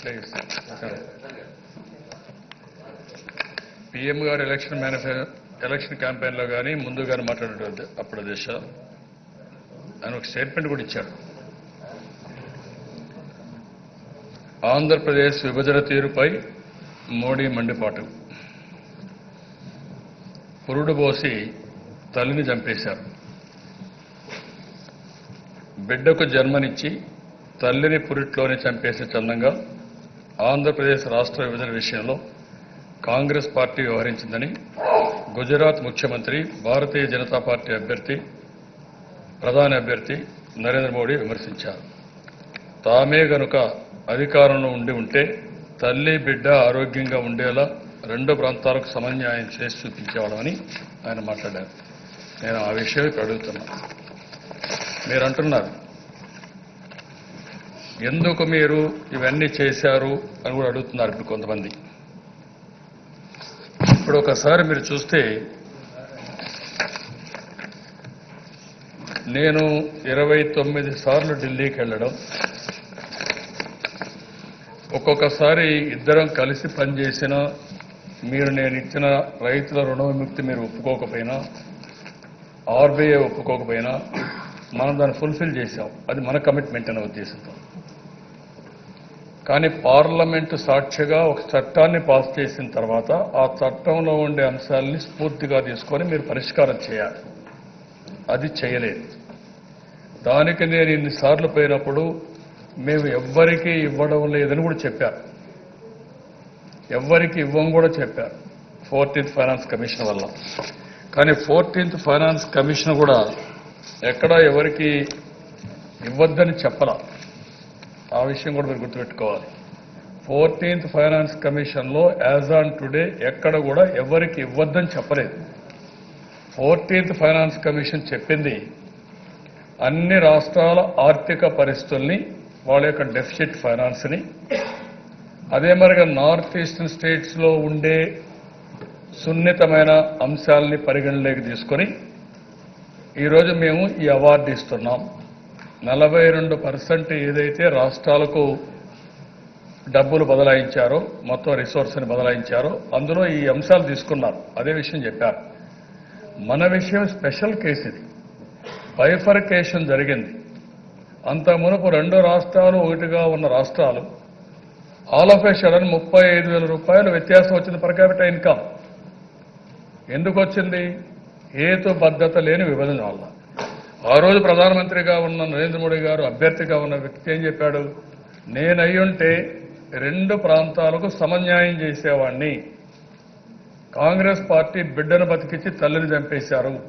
Please PM గారు election manifesto election క్యాంపెయిన్లో కానీ ముందు కానీ మాట్లాడేటువంటి అప్పుడు దేశ ఆయన ఒక స్టేట్మెంట్ కూడా ఇచ్చాడు ఆంధ్రప్రదేశ్ విభజన తీరుపై మోడీ మండిపాటు. పురుడు పోసి తల్లిని చంపేశారు. బిడ్డకు జన్మనిచ్చి తల్లిని పురిట్లోనే చంపేసే చందంగా ఆంధ్రప్రదేశ్ రాష్ట్ర విభజన విషయంలో కాంగ్రెస్ పార్టీ వ్యవహరించిందని గుజరాత్ ముఖ్యమంత్రి భారతీయ జనతా పార్టీ అభ్యర్థి ప్రధాని అభ్యర్థి నరేంద్ర మోడీ విమర్శించారు. తామే గనుక అధికారంలో ఉండి ఉంటే తల్లి బిడ్డ ఆరోగ్యంగా ఉండేలా రెండు ప్రాంతాలకు సమన్యాయం చేసి చూపించేవాళ్ళమని ఆయన మాట్లాడారు. నేను ఆ విషయం ఇప్పుడు అడుగుతున్నాను మీరు అంటున్నారు ఎందుకు మీరు ఇవన్నీ చేశారు అని కూడా అడుగుతున్నారు ఇప్పుడు కొంతమంది. ఇప్పుడు ఒకసారి మీరు చూస్తే నేను ఇరవై తొమ్మిది సార్లు ఢిల్లీకి వెళ్ళడం ఒక్కొక్కసారి ఇద్దరం కలిసి పనిచేసిన మీరు నేను ఇచ్చిన రైతుల రుణ విముక్తి మీరు ఒప్పుకోకపోయినా ఆర్బీఐ ఒప్పుకోకపోయినా మనం దాన్ని ఫుల్ఫిల్ చేశాం. అది మన కమిట్మెంట్ అనే ఉద్దేశంతో. కానీ పార్లమెంటు సాక్ష్యగా ఒక చట్టాన్ని పాస్ చేసిన తర్వాత ఆ చట్టంలో ఉండే అంశాలని స్ఫూర్తిగా తీసుకొని మీరు పరిష్కారం చేయాలి. అది చేయలేదు. దానికి నేను ఇన్నిసార్లు పోయినప్పుడు మేము ఎవ్వరికీ ఇవ్వడం లేదని కూడా చెప్పారు ఎవ్వరికి ఇవ్వం కూడా చెప్పారు ఫోర్టీన్త్ ఫైనాన్స్ కమిషన్ వల్ల. కానీ ఫోర్టీన్త్ ఫైనాన్స్ కమిషన్ కూడా ఎక్కడా ఎవరికి ఇవ్వద్దని చెప్పలా. ఆ విషయం కూడా మీరు గుర్తుపెట్టుకోవాలి. ఫోర్టీన్త్ ఫైనాన్స్ కమిషన్లో యాజ్ ఆన్ టుడే ఎక్కడ కూడా ఎవరికి ఇవ్వద్దని చెప్పలేదు. ఫోర్టీన్త్ ఫైనాన్స్ కమిషన్ చెప్పింది అన్ని రాష్ట్రాల ఆర్థిక పరిస్థితుల్ని వాళ్ళ యొక్క డెఫిసిట్ ఫైనాన్స్ని. అదే మరిగా నార్త్ ఈస్టర్న్ స్టేట్స్లో ఉండే సున్నితమైన అంశాలని పరిగణలోకి తీసుకొని ఈరోజు మేము ఈ అవార్డు ఇస్తున్నాం. నలభై రెండు పర్సెంట్ ఏదైతే రాష్ట్రాలకు డబ్బులు బదలాయించారో మొత్తం రిసోర్స్ని బదలాయించారో అందులో ఈ అంశాలు తీసుకున్నారు. అదే విషయం చెప్పారు. మన విషయం స్పెషల్ కేసు ఇది. బైఫర్కేషన్ జరిగింది. అంత మునుపు రెండు రాష్ట్రాలు ఒకటిగా ఉన్న రాష్ట్రాలు ఆల్ ఆఫ్ ఏ సడన్ ముప్పై ఐదు వేల రూపాయలు వ్యత్యాసం వచ్చింది పర్ క్యాపిటల్ ఇన్కమ్. ఎందుకు వచ్చింది? హేతుబద్ధత లేని విభజన వల్ల. ఆ రోజు ప్రధానమంత్రిగా ఉన్న నరేంద్ర మోడీ గారు అభ్యర్థిగా ఉన్న వ్యక్తి ఏం చెప్పాడు? నేనయ్యుంటే రెండు ప్రాంతాలకు సమన్యాయం చేసేవాణ్ణి. కాంగ్రెస్ పార్టీ బిడ్డను బతికించి తల్లిని చంపేశారు.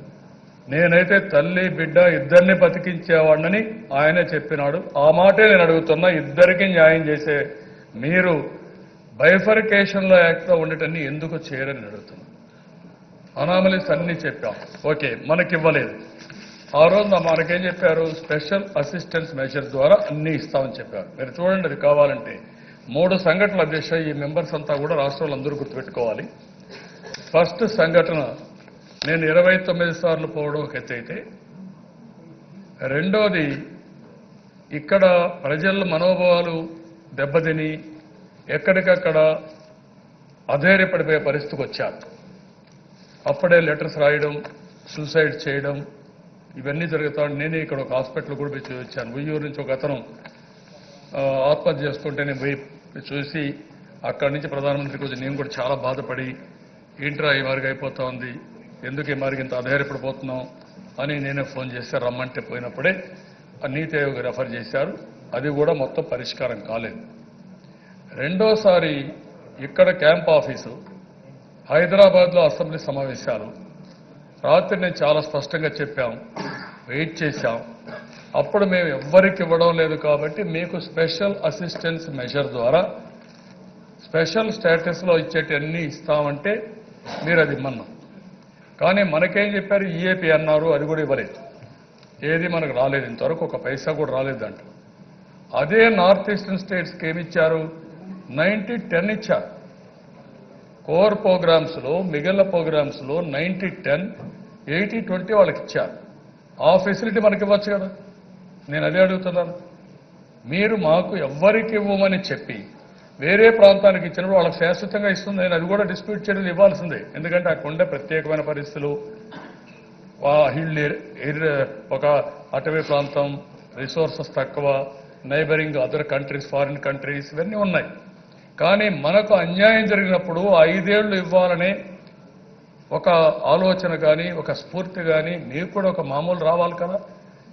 నేనైతే తల్లి బిడ్డ ఇద్దరిని బతికించేవాడినని ఆయనే చెప్పినాడు. ఆ మాటే నేను అడుగుతున్నా ఇద్దరికి న్యాయం చేసే మీరు బైఫర్కేషన్లో యాక్ట్లో ఉండేటన్ని ఎందుకు చేయరని అడుగుతున్నా. అనామలీస్ అన్ని చెప్పాం. ఓకే మనకివ్వలేదు. ఆ రోజు మనకేం చెప్పారు? స్పెషల్ అసిస్టెన్స్ మెజర్ ద్వారా అన్ని ఇస్తామని చెప్పారు. మీరు చూడండి అది కావాలంటే. మూడు సంఘటనల అధ్యక్ష ఈ మెంబర్స్ అంతా కూడా రాష్ట్రంలో అందరూ గుర్తుపెట్టుకోవాలి. ఫస్ట్ సంఘటన నేను ఇరవై తొమ్మిది సార్లు పోవడం ఒక ఎత్తైతే అయితే. రెండోది ఇక్కడ ప్రజల మనోభావాలు దెబ్బతిని ఎక్కడికక్కడ అధైర్యపడిపోయే పరిస్థితికి వచ్చారు. అప్పుడే లెటర్స్ రాయడం సూసైడ్ చేయడం ఇవన్నీ జరుగుతా నేనే ఇక్కడ ఒక హాస్పిటల్ కూడా పోయి చూపించాను. ఉయ్యూరు నుంచి ఒక అతను ఆత్మహత్య చేసుకుంటే నేను పోయి చూసి అక్కడి నుంచి ప్రధానమంత్రి కొంచెం నేను కూడా చాలా బాధపడి ఏంట్రా ఈ మార్గం అయిపోతా ఉంది? ఎందుకు ఈ మార్గం ఇంత అధైర్యపడిపోతున్నాం అని నేనే ఫోన్ చేస్తే రమ్మంటే పోయినప్పుడే నీతి ఆయోగ్ రెఫర్ చేశారు. అది కూడా మొత్తం పరిష్కారం కాలేదు. రెండోసారి ఇక్కడ క్యాంప్ ఆఫీసు హైదరాబాద్లో అసెంబ్లీ సమావేశాలు రాత్రి నేను చాలా స్పష్టంగా చెప్పాం. వెయిట్ చేశాం. అప్పుడు మేము ఎవ్వరికి ఇవ్వడం లేదు కాబట్టి మీకు స్పెషల్ అసిస్టెన్స్ మెజర్ ద్వారా స్పెషల్ స్టేటస్లో ఇచ్చేటన్నీ ఇస్తామంటే మీరు అది ఇమ్మన్నాం. కానీ మనకేం చెప్పారు? ఈఏపీ అన్నారు అది కూడా ఇవ్వలేదు. ఏది మనకు రాలేదు. ఇంతవరకు ఒక పైసా కూడా రాలేదంట. అదే నార్త్ ఈస్టర్న్ స్టేట్స్కి ఏమి ఇచ్చారు? నైంటీ టెన్ ఇచ్చారు. కోర్ ప్రోగ్రామ్స్లో మిగిలిన ప్రోగ్రామ్స్లో నైంటీ టెన్ ఎయిటీ ట్వంటీ వాళ్ళకి ఇచ్చారు. ఆ ఫెసిలిటీ మనకి ఇవ్వచ్చు కదా? నేను అదే అడుగుతున్నాను. మీరు మాకు ఎవ్వరికి ఇవ్వమని చెప్పి వేరే ప్రాంతానికి ఇచ్చినప్పుడు వాళ్ళకి శాశ్వతంగా ఇస్తుంది. నేను అది కూడా డిస్ప్యూట్ చేయడం ఇవ్వాల్సిందే. ఎందుకంటే ఆ కొండ ప్రత్యేకమైన పరిస్థితులు ఆ హిల్ ఒక అటవీ ప్రాంతం రిసోర్సెస్ తక్కువ neighbouring other countries foreign countries ఇవన్నీ ఉన్నాయి. కానీ మనకు అన్యాయం జరిగినప్పుడు ఐదేళ్ళు ఇవ్వాలనే ఒక ఆలోచన కానీ ఒక స్ఫూర్తి కానీ నీకు కూడా ఒక మామూలు రావాలి కదా?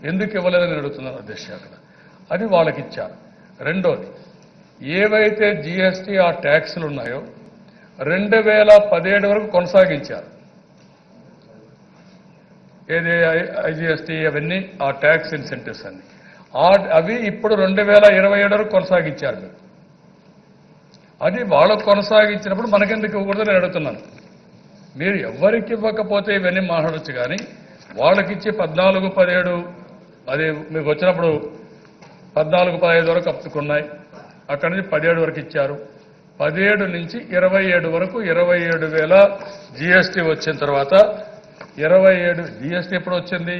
ఎందుకు ఇవ్వలేదని అడుగుతున్నాను అధ్యక్ష అక్కడ అది వాళ్ళకి ఇచ్చారు రెండోది ఏవైతే జిఎస్టీ ఆ ట్యాక్సులు ఉన్నాయో రెండు వేల పదిహేడు వరకు కొనసాగించారు. ఏది ఐజిఎస్టీ అవన్నీ ఆ ట్యాక్స్ ఇన్సెంటివ్స్ అన్ని. ఆ అవి ఇప్పుడు రెండు వేల ఇరవై ఏడు వరకు కొనసాగించారు మీరు. అది వాళ్ళు కొనసాగించినప్పుడు మనకెందుకు ఇవ్వకూడదని నేను అడుగుతున్నాను. మీరు ఎవరికి ఇవ్వకపోతే ఇవన్నీ మాట్లాడచ్చు కానీ వాళ్ళకిచ్చి పద్నాలుగు పదిహేడు అది మీకు వచ్చినప్పుడు పద్నాలుగు పదహైదు వరకు అప్పుకున్నాయి అక్కడి నుంచి పదిహేడు వరకు ఇచ్చారు. పదిహేడు నుంచి ఇరవై ఏడు వరకు ఇరవై ఏడు వేల జిఎస్టీ వచ్చిన తర్వాత ఇరవై ఏడు జిఎస్టీ ఎప్పుడు వచ్చింది?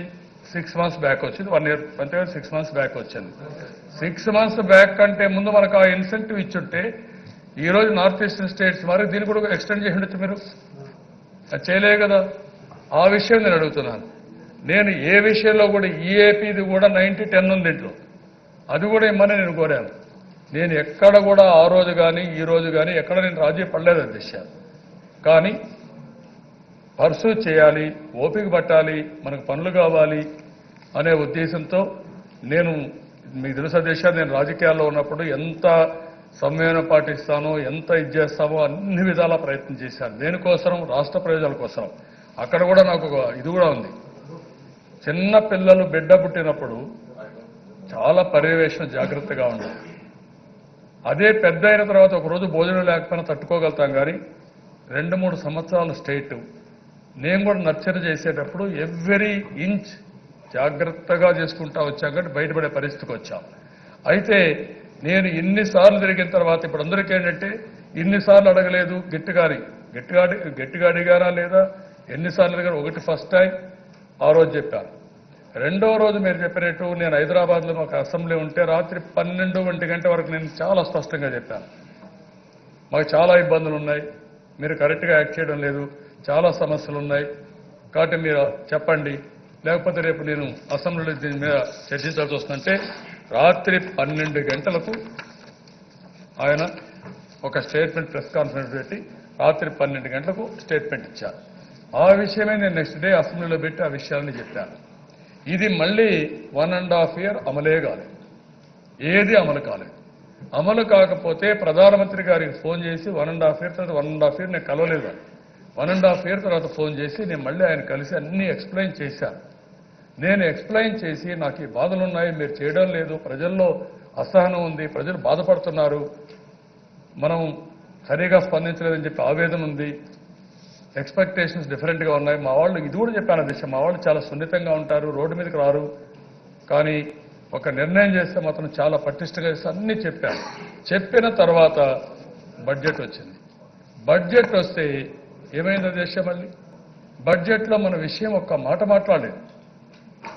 సిక్స్ మంత్స్ బ్యాక్ వచ్చింది. వన్ ఇయర్ అంతేకాదు సిక్స్ మంత్స్ బ్యాక్ వచ్చింది. సిక్స్ మంత్స్ బ్యాక్ కంటే ముందు మనకు ఆ ఇన్సెంటివ్ ఇచ్చుంటే ఈరోజు నార్త్ ఈస్టర్న్ స్టేట్స్ వరకు దీన్ని కూడా ఎక్స్టెండ్ చేసి ఉండొచ్చు మీరు? అది చేయలే కదా. ఆ విషయం నేను అడుగుతున్నాను. నేను ఏ విషయంలో కూడా ఈఏపీది కూడా నైంటీ టెన్ ఉంది ఇంట్లో. అది కూడా ఇమ్మని నేను కోరాను. నేను ఎక్కడ కూడా ఆ రోజు కానీ ఈ రోజు కానీ ఎక్కడ నేను రాజీ పడలేదు అధ్యక్ష కానీ పర్సూ చేయాలి ఓపిక పట్టాలి మనకు పనులు కావాలి అనే ఉద్దేశంతో నేను మీకు తెలుసు అధ్యక్ష నేను రాజకీయాల్లో ఉన్నప్పుడు ఎంత సంయమనం పాటిస్తానో ఎంత ఇది చేస్తామో అన్ని విధాల ప్రయత్నం చేశాను. దేనికోసం రాష్ట్ర ప్రయోజనాల కోసం అక్కడ కూడా నాకు ఒక ఇది కూడా ఉంది. చిన్న పిల్లలు బిడ్డ పుట్టినప్పుడు చాలా పర్యవేక్షణ జాగ్రత్తగా ఉండాలి. అదే పెద్ద అయిన తర్వాత ఒకరోజు భోజనం లేకపోయినా తట్టుకోగలుగుతాం కానీ రెండు మూడు సంవత్సరాల స్టేట్ నేను కూడా నర్చర్ చేసేటప్పుడు ఎవ్రీ ఇంచ్ జాగ్రత్తగా చేసుకుంటా వచ్చాం కాబట్టి బయటపడే పరిస్థితికి వచ్చాం. అయితే నేను ఇన్నిసార్లు తిరిగిన తర్వాత ఇప్పుడు అందరికీ ఏంటంటే ఇన్నిసార్లు అడగలేదు గట్టిగాని. గట్టిగా గట్టిగా అడిగారా లేదా? ఎన్నిసార్లు అడిగారు ఒకటి ఫస్ట్ టైం ఆ రోజు చెప్పాను. రెండో రోజు మీరు చెప్పినట్టు నేను హైదరాబాద్లో మాకు అసెంబ్లీ ఉంటే రాత్రి పన్నెండు ఒంటి గంట వరకు నేను చాలా స్పష్టంగా చెప్పాను. మాకు చాలా ఇబ్బందులు ఉన్నాయి. మీరు కరెక్ట్గా యాక్ట్ చేయడం లేదు. చాలా సమస్యలు ఉన్నాయి. కాబట్టి మీరు చెప్పండి. లేకపోతే రేపు నేను అసెంబ్లీలో దీని మీద చర్చించాల్సి వస్తుందంటే రాత్రి పన్నెండు గంటలకు ఆయన ఒక స్టేట్మెంట్ ప్రెస్ కాన్ఫరెన్స్ పెట్టి రాత్రి పన్నెండు గంటలకు స్టేట్మెంట్ ఇచ్చారు. ఆ విషయమే నేను నెక్స్ట్ డే అసెంబ్లీలో పెట్టి ఆ విషయాన్ని చెప్పాను. ఇది మళ్ళీ వన్ అండ్ హాఫ్ ఇయర్ అమలే కాలేదు. ఏది అమలు కాలేదు. అమలు కాకపోతే ప్రధానమంత్రి గారికి ఫోన్ చేసి వన్ అండ్ హాఫ్ ఇయర్ తర్వాత వన్ అండ్ హాఫ్ ఇయర్ నేను కలవలేదు వన్ అండ్ హాఫ్ ఇయర్ తర్వాత ఫోన్ చేసి నేను మళ్ళీ ఆయన కలిసి అన్ని ఎక్స్ప్లెయిన్ చేశాను. నేను ఎక్స్ప్లెయిన్ చేసి నాకు ఈ బాధలు ఉన్నాయి మీరు చేయడం లేదు ప్రజల్లో అసహనం ఉంది ప్రజలు బాధపడుతున్నారు. మనం సరిగా స్పందించలేదని చెప్పి ఆవేదన ఉంది. ఎక్స్పెక్టేషన్స్ డిఫరెంట్గా ఉన్నాయి. మా వాళ్ళు ఇది కూడా చెప్పాను దిశ మా వాళ్ళు చాలా సున్నితంగా ఉంటారు రోడ్డు మీదకి రారు. కానీ ఒక నిర్ణయం చేస్తే మాత్రం చాలా పటిష్టంగా చేస్తే అన్నీ చెప్పాను. చెప్పిన తర్వాత బడ్జెట్ వచ్చింది. బడ్జెట్ వస్తే ఏమైంది దేశం మళ్ళీ? బడ్జెట్లో మన విషయం ఒక్క మాట మాట్లాడలేదు.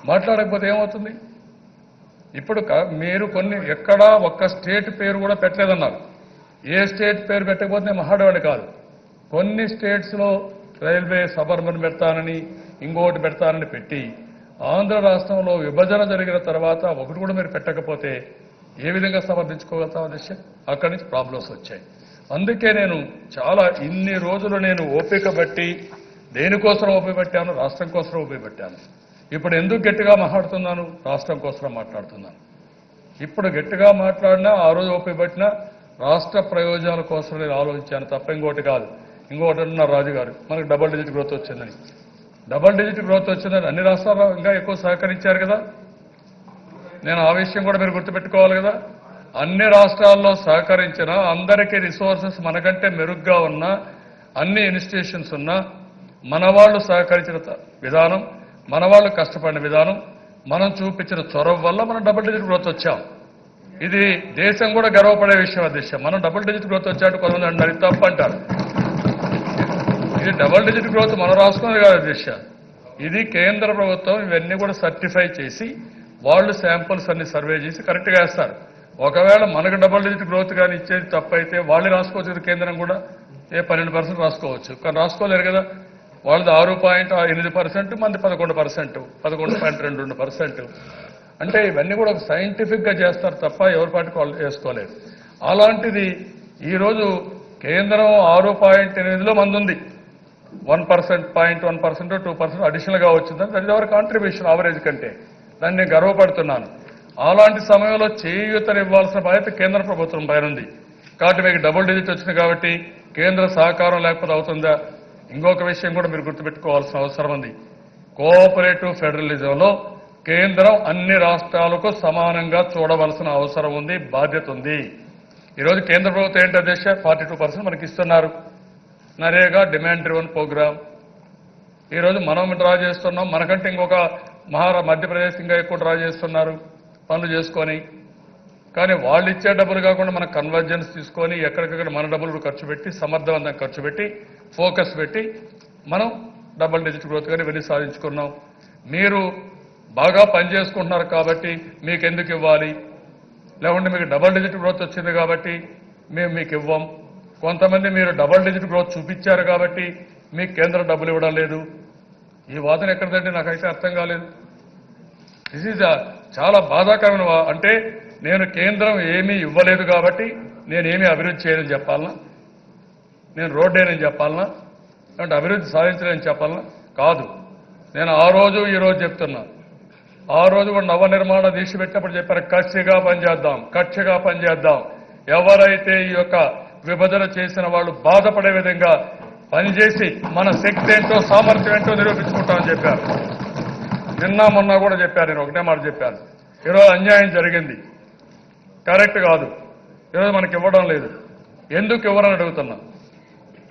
మాట్లాడకపోతే ఏమవుతుంది? ఇప్పుడు క- మీరు కొన్ని ఎక్కడా ఒక్క స్టేట్ పేరు కూడా పెట్టలేదన్నారు. ఏ స్టేట్ పేరు పెట్టకపోతే నేను మహాడవాడి కాదు. కొన్ని స్టేట్స్లో రైల్వే సబర్బన్ పెడతానని ఇంకోటి పెడతానని పెట్టి ఆంధ్ర రాష్ట్రంలో విభజన జరిగిన తర్వాత ఒకటి కూడా మీరు పెట్టకపోతే ఏ విధంగా సమర్థించుకోగలుగుతాం అధ్యక్ష అక్కడి నుంచి ప్రాబ్లమ్స్ వచ్చాయి. అందుకే నేను చాలా ఇన్ని రోజులు నేను ఓపిక బట్టి దేనికోసం ఓపిక పెట్టాను? రాష్ట్రం కోసం ఓపిక పెట్టాను. ఇప్పుడు ఎందుకు గట్టిగా మాట్లాడుతున్నాను? రాష్ట్రం కోసం మాట్లాడుతున్నాను. ఇప్పుడు గట్టిగా మాట్లాడినా ఆ రోజు ఓపిక రాష్ట్ర ప్రయోజనాల కోసం నేను ఆలోచించాను తప్ప ఇంకోటి కాదు. ఇంకోటి అంటున్నారు రాజు గారు మనకు డబుల్ డిజిట్ గ్రోత్ వచ్చిందని. డబుల్ డిజిట్ గ్రోత్ వచ్చిందని అన్ని రాష్ట్రాలు ఇంకా ఎక్కువ సహకరించారు కదా? నేను ఆ విషయం కూడా మీరు గుర్తుపెట్టుకోవాలి కదా? అన్ని రాష్ట్రాల్లో సహకరించిన అందరికీ రిసోర్సెస్ మనకంటే మెరుగ్గా ఉన్న అన్ని ఇన్స్టిట్యూషన్స్ ఉన్నా మన వాళ్ళు సహకరించిన త- విధానం మన వాళ్ళు కష్టపడిన విధానం మనం చూపించిన చొరవ వల్ల మనం డబుల్ డిజిట్ గ్రోత్ వచ్చాం. ఇది దేశం కూడా గర్వపడే విషయం అధ్యక్ష మనం డబుల్ డిజిట్ గ్రోత్ వచ్చాడు కొంతమంది అంటారు తప్పు అంటారు. ఇది డబుల్ డిజిట్ గ్రోత్ మనం రాసుకున్నది కాదు అధ్యక్ష ఇది కేంద్ర ప్రభుత్వం ఇవన్నీ కూడా సర్టిఫై చేసి వాళ్ళు శాంపుల్స్ అన్ని సర్వే చేసి కరెక్ట్గా వేస్తారు. ఒకవేళ మనకు డబుల్ డిజిట్ గ్రోత్ కానీ ఇచ్చేది తప్పైతే వాళ్ళు రాసుకోవచ్చు కేంద్రం కూడా ఏ పన్నెండు పర్సెంట్ రాసుకోవచ్చు. కానీ రాసుకోలేరు కదా. వాళ్ళది ఆరు పాయింట్ ఎనిమిది పర్సెంట్ మంది పదకొండు పర్సెంట్ పదకొండు పాయింట్ రెండు రెండు పర్సెంట్. అంటే ఇవన్నీ కూడా ఒక సైంటిఫిక్గా చేస్తారు తప్ప ఎవరి పాటికి వాళ్ళు చేసుకోలేరు అలాంటిది ఈరోజు కేంద్రం ఆరు పాయింట్ ఎనిమిదిలో మంది ఉంది. One percent point one percent two percent అడిషనల్గా వచ్చిందని that is our contribution average కంటే. దాన్ని నేను గర్వపడుతున్నాను. అలాంటి సమయంలో చేయూతనివ్వాల్సిన బాధ్యత కేంద్ర ప్రభుత్వం పైన ఉంది. కాబట్టి మీకు డబుల్ డిజిట్ వచ్చింది కాబట్టి కేంద్ర సహకారం లేకపోతే అవుతుందా? ఇంకొక విషయం కూడా మీరు గుర్తుపెట్టుకోవాల్సిన అవసరం ఉంది. కోఆపరేటివ్ ఫెడరలిజంలో కేంద్రం అన్ని రాష్ట్రాలకు సమానంగా చూడవలసిన అవసరం ఉంది బాధ్యత ఉంది. ఈరోజు కేంద్ర ప్రభుత్వం ఏంటో దేశ ఫార్టీ టూ పర్సెంట్ మనకి ఇస్తున్నారు. NREGA demand driven programme. ఈరోజు మనం డ్రా చేస్తున్నాం. మనకంటే ఇంకొక మహారా మధ్యప్రదేశ్ ఇంకా ఎక్కువ డ్రా చేస్తున్నారు. పనులు చేసుకొని. కానీ వాళ్ళు ఇచ్చే డబ్బులు కాకుండా మనం కన్వర్జెన్స్ తీసుకొని ఎక్కడికక్కడ మన డబ్బులు ఖర్చు పెట్టి సమర్థవంతంగా ఖర్చు పెట్టి ఫోకస్ పెట్టి మనం డబుల్ డిజిట్ గ్రోత్ కానీ వెళ్ళి సాధించుకున్నాం. మీరు బాగా పనిచేసుకుంటున్నారు కాబట్టి మీకు ఎందుకు ఇవ్వాలి? లేకుంటే మీకు డబుల్ డిజిట్ గ్రోత్ వచ్చింది కాబట్టి మేము మీకు ఇవ్వం. కొంతమంది మీరు డబుల్ డిజిట్ గ్రోత్ చూపించారు కాబట్టి మీకు కేంద్రం డబ్బులు ఇవ్వడం లేదు. ఈ వాదన ఎక్కడిదంటే నాకైతే అర్థం కాలేదు. దిస్ ఈజ్ చాలా బాధాకరమైన అంటే నేను కేంద్రం ఏమీ ఇవ్వలేదు కాబట్టి నేను అభివృద్ధి చేయనని చెప్పాలనా? నేను రోడ్డేనని చెప్పాలనా? అంటే అభివృద్ధి సాధించలేని చెప్పాలనా? కాదు. నేను ఆ రోజు ఈరోజు చెప్తున్నా. ఆ రోజు కూడా నవ నిర్మాణ దీక్ష పెట్టినప్పుడు చెప్పారు కక్షగా పనిచేద్దాం కక్షగా పనిచేద్దాం. ఎవరైతే ఈ యొక్క విభజన చేసిన వాళ్ళు బాధపడే విధంగా పనిచేసి మన శక్తి ఏంటో సామర్థ్యం ఏంటో నిరూపించుకుంటామని చెప్పారు. నిన్న మొన్న కూడా చెప్పారు నేను ఒకటే మాట చెప్పాను. ఈరోజు అన్యాయం జరిగింది. కరెక్ట్ కాదు. ఈరోజు మనకి ఇవ్వడం లేదు. ఎందుకు ఇవ్వరని అడుగుతున్నా.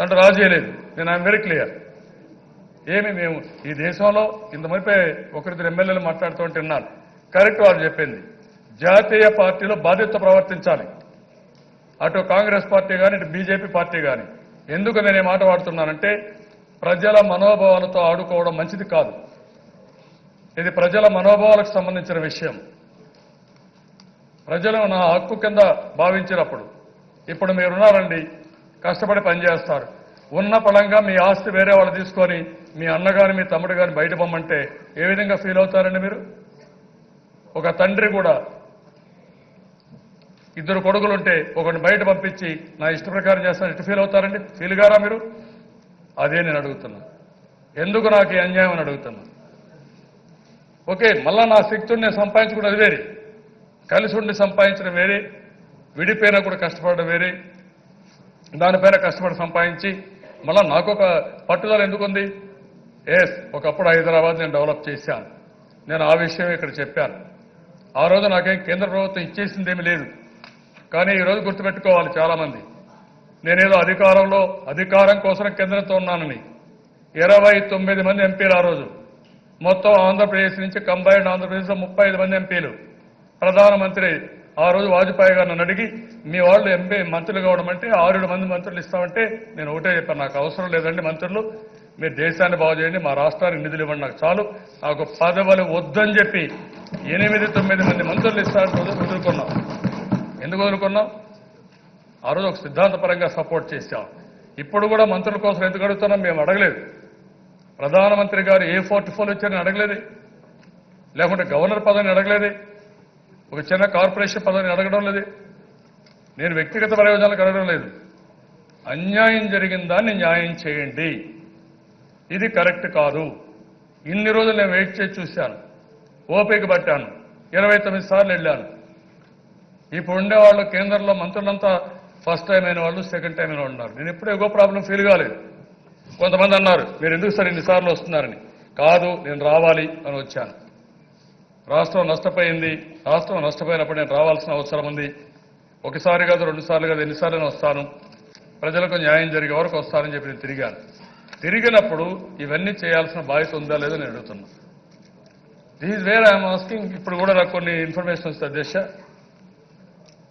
అంటే రాజీ లేదు. నేను ఐఎమ్ వెరీ క్లియర్. ఏమి మేము ఈ దేశంలో ఇంతమంది ఒకరిద్దరు ఎమ్మెల్యేలు మాట్లాడుతుంటే విన్నాను. కరెక్ట్ వారు చెప్పింది. జాతీయ పార్టీలో బాధ్యత ప్రవర్తించాలి. అటు కాంగ్రెస్ పార్టీ కానీ ఇటు బీజేపీ పార్టీ కానీ ఎందుకు నేను ఈ మాట వాడుతున్నానంటే ప్రజల మనోభావాలతో ఆడుకోవడం మంచిది కాదు. ఇది ప్రజల మనోభావాలకు సంబంధించిన విషయం. ప్రజలు నా హక్కు కింద భావించినప్పుడు ఇప్పుడు మీరున్నారండి కష్టపడి పనిచేస్తారు. ఉన్న పడంగా మీ ఆస్తి వేరే వాళ్ళు తీసుకొని మీ అన్న మీ తమ్ముడు కానీ బయట పొమ్మంటే ఏ విధంగా ఫీల్ అవుతారండి మీరు? ఒక తండ్రి కూడా ఇద్దరు కొడుకులుంటే ఒకరిని బయట పంపించి నా ఇష్ట ప్రకారం చేస్తాను ఇటు ఫీల్ అవుతారండి? ఫీల్ గారా మీరు? అదే నేను అడుగుతున్నా. ఎందుకు నాకు అన్యాయం అని అడుగుతున్నా? ఓకే మళ్ళా నా శక్తుని నేను సంపాదించుకున్నది వేరే. కలిసి ఉండి సంపాదించడం వేరే విడిపోయినా కూడా కష్టపడడం వేరే దానిపైన కష్టపడి సంపాదించి మళ్ళా నాకు ఒక పట్టుదల ఎందుకుంది? ఎస్ ఒకప్పుడు హైదరాబాద్ నేను డెవలప్ చేశాను. నేను ఆ విషయం ఇక్కడ చెప్పాను. ఆ రోజు నాకేం కేంద్ర ప్రభుత్వం ఇచ్చేసిందేమీ లేదు. కానీ ఈరోజు గుర్తుపెట్టుకోవాలి చాలామంది. నేనేదో అధికారంలో అధికారం కోసం కేంద్రంతో ఉన్నానని. ఇరవై తొమ్మిది మంది ఎంపీలు ఆ రోజు. మొత్తం ఆంధ్రప్రదేశ్ నుంచి కంబైన్డ్ ఆంధ్రప్రదేశ్లో ముప్పై ఐదు మంది ఎంపీలు. ప్రధానమంత్రి ఆ రోజు వాజ్పేయి గారు నన్ను అడిగి మీ వాళ్ళు ఎంపీ మంత్రులు కావడం అంటే ఆరేడు మంది మంత్రులు ఇస్తామంటే నేను ఒకటే చెప్పాను నాకు అవసరం లేదండి మంత్రులు. మీరు దేశాన్ని బాగు చేయండి మా రాష్ట్రానికి నిధులు ఇవ్వండి నాకు చాలు. నాకు పదవులు వద్దని చెప్పి ఎనిమిది తొమ్మిది మంది మంత్రులు ఇస్తారని వదులు- వదులుకున్నాం. ఎందుకు వదులుకున్నాం? ఆ రోజు ఒక సిద్ధాంతపరంగా సపోర్ట్ చేశాం. ఇప్పుడు కూడా మంత్రుల కోసం ఎందుకు అడుగుతున్నాం? మేము అడగలేదు. ప్రధానమంత్రి గారు ఏ పోర్ట్ఫోలియో వచ్చారని అడగలేదు. లేకుంటే గవర్నర్ పదవిని అడగలేదే. ఒక చిన్న కార్పొరేషన్ పదవిని అడగడం లేదు. నేను వ్యక్తిగత ప్రయోజనాలకు అడగడం లేదు. అన్యాయం జరిగిన దాన్ని న్యాయం చేయండి. ఇది కరెక్ట్ కాదు. ఇన్ని రోజులు నేను వెయిట్ చేసి చూశాను. ఓపిక పట్టాను. ఇరవై తొమ్మిది సార్లు వెళ్ళాను. ఇప్పుడు ఉండేవాళ్ళు కేంద్రంలో మంత్రులంతా ఫస్ట్ టైం అయిన వాళ్ళు సెకండ్ టైం అయిన వాళ్ళు ఉన్నారు. నేను ఎప్పుడూ ఎగో ప్రాబ్లం ఫీల్ కాలేదు. కొంతమంది అన్నారు మీరు ఎందుకు సార్ ఇన్నిసార్లు వస్తున్నారని? కాదు నేను రావాలి అని వచ్చాను. రాష్ట్రం నష్టపోయింది. రాష్ట్రం నష్టపోయినప్పుడు నేను రావాల్సిన అవసరం ఉంది. ఒకసారి కాదు రెండుసార్లు కాదు ఎన్నిసార్లు వస్తాను. ప్రజలకు న్యాయం జరిగే వరకు వస్తానని చెప్పి నేను తిరిగాను. తిరిగినప్పుడు ఇవన్నీ చేయాల్సిన బాధ్యత ఉందా లేదో నేను అడుగుతున్నా. దీస్ వేర్ ఐఎమ్ ఆస్కింగ్ ఇప్పుడు కూడా నాకు కొన్ని ఇన్ఫర్మేషన్ వస్తుంది అధ్యక్ష.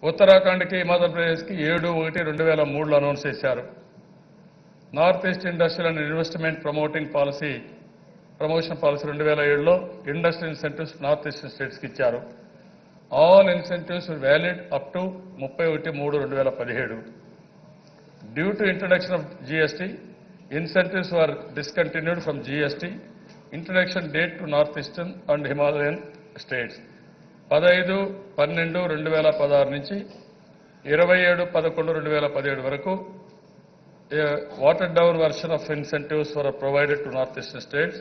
ఉత్తరాఖండ్కి హిమాచల్ ప్రదేశ్కి ఏడు ఒకటి రెండు వేల మూడులో అనౌన్స్ చేశారు. North east industrial and investment promoting policy promotion policy రెండు వేల ఏడులో ఇండస్ట్రియల్ ఇన్సెంటివ్స్ నార్త్ ఈస్టర్న్ స్టేట్స్కి ఇచ్చారు. All incentives valid up to ముప్పై ఒకటి మూడు రెండు వేల పదిహేడు. Due to introduction of GST incentives were discontinued from GST introduction date to north eastern and Himalayan states పదహైదు పన్నెండు రెండు వేల పదహారు నుంచి ఇరవై ఏడు పదకొండు రెండు వేల పదిహేడు వరకు water down version of incentives for provided to north eastern states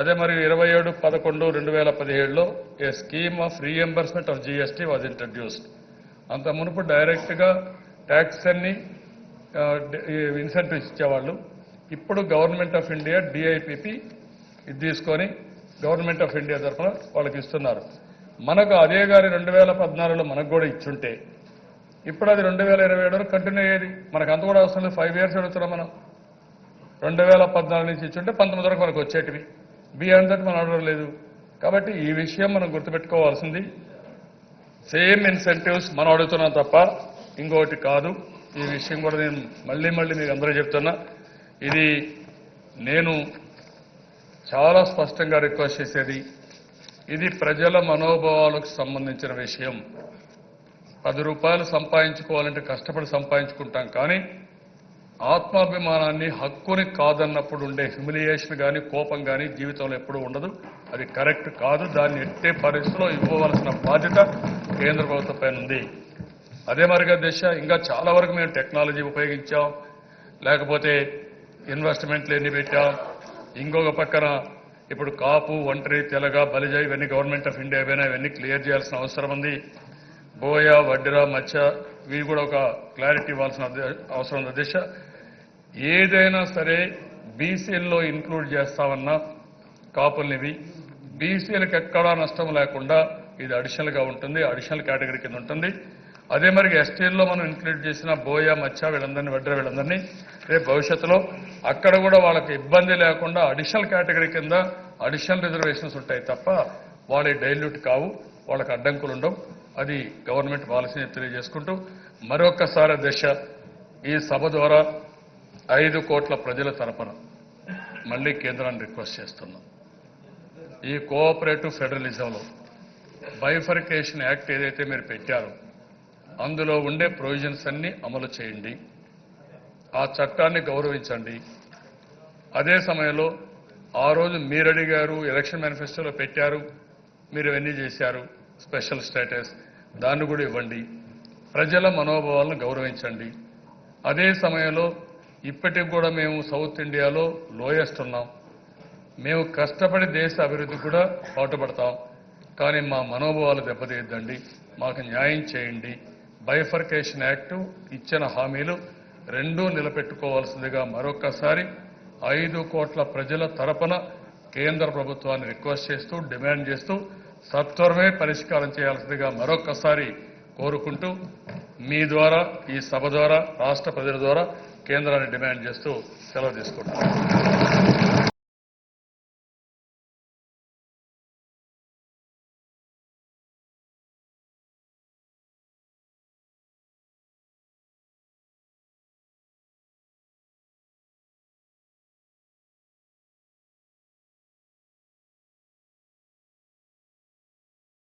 అదే మరి ఇరవై ఏడు పదకొండు రెండు వేల పదిహేడులో a scheme of reimbursement of GST was introduced అంత మునుపు డైరెక్ట్గా ట్యాక్స్ అన్ని ఇన్సెంటివ్స్ ఇచ్చేవాళ్ళు. ఇప్పుడు గవర్నమెంట్ ఆఫ్ ఇండియా డిఐపిపి ఇది తీసుకొని గవర్నమెంట్ ఆఫ్ ఇండియా తరఫున వాళ్ళకి ఇస్తున్నారు. మనకు అదే గారి రెండు వేల పద్నాలుగులో మనకు కూడా ఇచ్చుంటే ఇప్పుడు అది రెండు వేల ఇరవై ఏడు వరకు కంటిన్యూ అయ్యేది. మనకు అంత కూడా అవసరం లేదు. ఫైవ్ ఇయర్స్ అడుగుతున్నాం మనం. రెండు వేల పద్నాలుగు నుంచి ఇచ్చుంటే పంతొమ్మిది వరకు మనకు వచ్చేటివి. బియాండ్ దట్ మనం అడగడం లేదు. కాబట్టి ఈ విషయం మనం గుర్తుపెట్టుకోవాల్సింది. సేమ్ ఇన్సెంటివ్స్ మనం అడుగుతున్నాం తప్ప ఇంకొకటి కాదు. ఈ విషయం కూడా నేను మళ్ళీ మళ్ళీ మీకు అందరూ చెప్తున్నా. ఇది నేను చాలా స్పష్టంగా రిక్వెస్ట్ చేసేది. ఇది ప్రజల మనోభావాలకు సంబంధించిన విషయం. పది రూపాయలు సంపాదించుకోవాలంటే కష్టపడి సంపాదించుకుంటాం కానీ ఆత్మాభిమానాన్ని హక్కుని కాదన్నప్పుడు ఉండే హ్యూమిలియేషన్ కానీ కోపం కానీ జీవితంలో ఎప్పుడూ ఉండదు. అది కరెక్ట్ కాదు. దాన్ని ఎట్టే పరిస్థితిలో ఇవ్వవలసిన బాధ్యత కేంద్ర ప్రభుత్వం పైన ఉంది. అదే మరిగా దిశ ఇంకా చాలా వరకు మేము టెక్నాలజీ ఉపయోగించాం. లేకపోతే ఇన్వెస్ట్మెంట్లు ఎన్ని పెట్టాం. ఇంకొక పక్కన ఇప్పుడు కాపు ఒంటరి తెలగ బలిజ ఇవన్నీ గవర్నమెంట్ ఆఫ్ ఇండియా ఇవన్నీ ఇవన్నీ క్లియర్ చేయాల్సిన అవసరం ఉంది. బోయ వడ్డిరా మచ్చ మీరు కూడా ఒక క్లారిటీ ఇవ్వాల్సిన అవసరం ఉంది. దిశ ఏదైనా సరే బీసీఎల్లో ఇంక్లూడ్ చేస్తామన్నా కాపుల్నివి. బీసీలకు ఎక్కడా నష్టం లేకుండా ఇది అడిషనల్గా ఉంటుంది అడిషనల్ కేటగిరీ కింద ఉంటుంది. అదే మరి ఎస్టీల్లో మనం ఇంక్లూడ్ చేసిన బోయ మచ్చ వీళ్ళందరినీ వడ్ర వీళ్ళందరినీ రేపు భవిష్యత్తులో అక్కడ కూడా వాళ్ళకి ఇబ్బంది లేకుండా అడిషనల్ కేటగిరీ కింద అడిషనల్ రిజర్వేషన్స్ ఉంటాయి తప్ప వాళ్ళ డైల్యూట్ కావు. వాళ్ళకి అడ్డంకులు ఉండవు. అది గవర్నమెంట్ పాలసీని తెలియజేసుకుంటూ మరొకసారి దశ ఈ సభ ద్వారా ఐదు కోట్ల ప్రజల తరపున మళ్ళీ కేంద్రాన్ని రిక్వెస్ట్ చేస్తున్నాం. ఈ కోఆపరేటివ్ ఫెడరలిజంలో బైఫర్కేషన్ యాక్ట్ ఏదైతే మీరు పెట్టారో అందులో ఉండే ప్రొవిజన్స్ అన్నీ అమలు చేయండి. ఆ చట్టాన్ని గౌరవించండి. అదే సమయంలో ఆ రోజు మీరు అడిగారు ఎలక్షన్ మేనిఫెస్టోలో పెట్టారు మీరు ఇవన్నీ చేశారు స్పెషల్ స్టేటస్ దాన్ని కూడా ఇవ్వండి. ప్రజల మనోభావాలను గౌరవించండి. అదే సమయంలో ఇప్పటికి కూడా మేము సౌత్ ఇండియాలో లోయెస్ట్ ఉన్నాం. మేము కష్టపడి దేశ అభివృద్ధి కూడా పాటుపడతాం. కానీ మా మనోభావాలు దెబ్బతీయద్దండి. మాకు న్యాయం చేయండి. బైఫర్కేషన్ యాక్ట్ ఇచ్చిన హామీలు రెండూ నిలబెట్టుకోవాల్సిందిగా మరొక్కసారి ఐదు కోట్ల ప్రజల తరపున కేంద్ర ప్రభుత్వాన్ని రిక్వెస్ట్ చేస్తూ డిమాండ్ చేస్తూ సత్వరమే పరిష్కారం చేయాల్సిందిగా మరొక్కసారి కోరుకుంటూ మీ ద్వారా ఈ సభ ద్వారా రాష్ట్ర ప్రజల ద్వారా కేంద్రాన్ని డిమాండ్ చేస్తూ సెలవు తీసుకుంటాను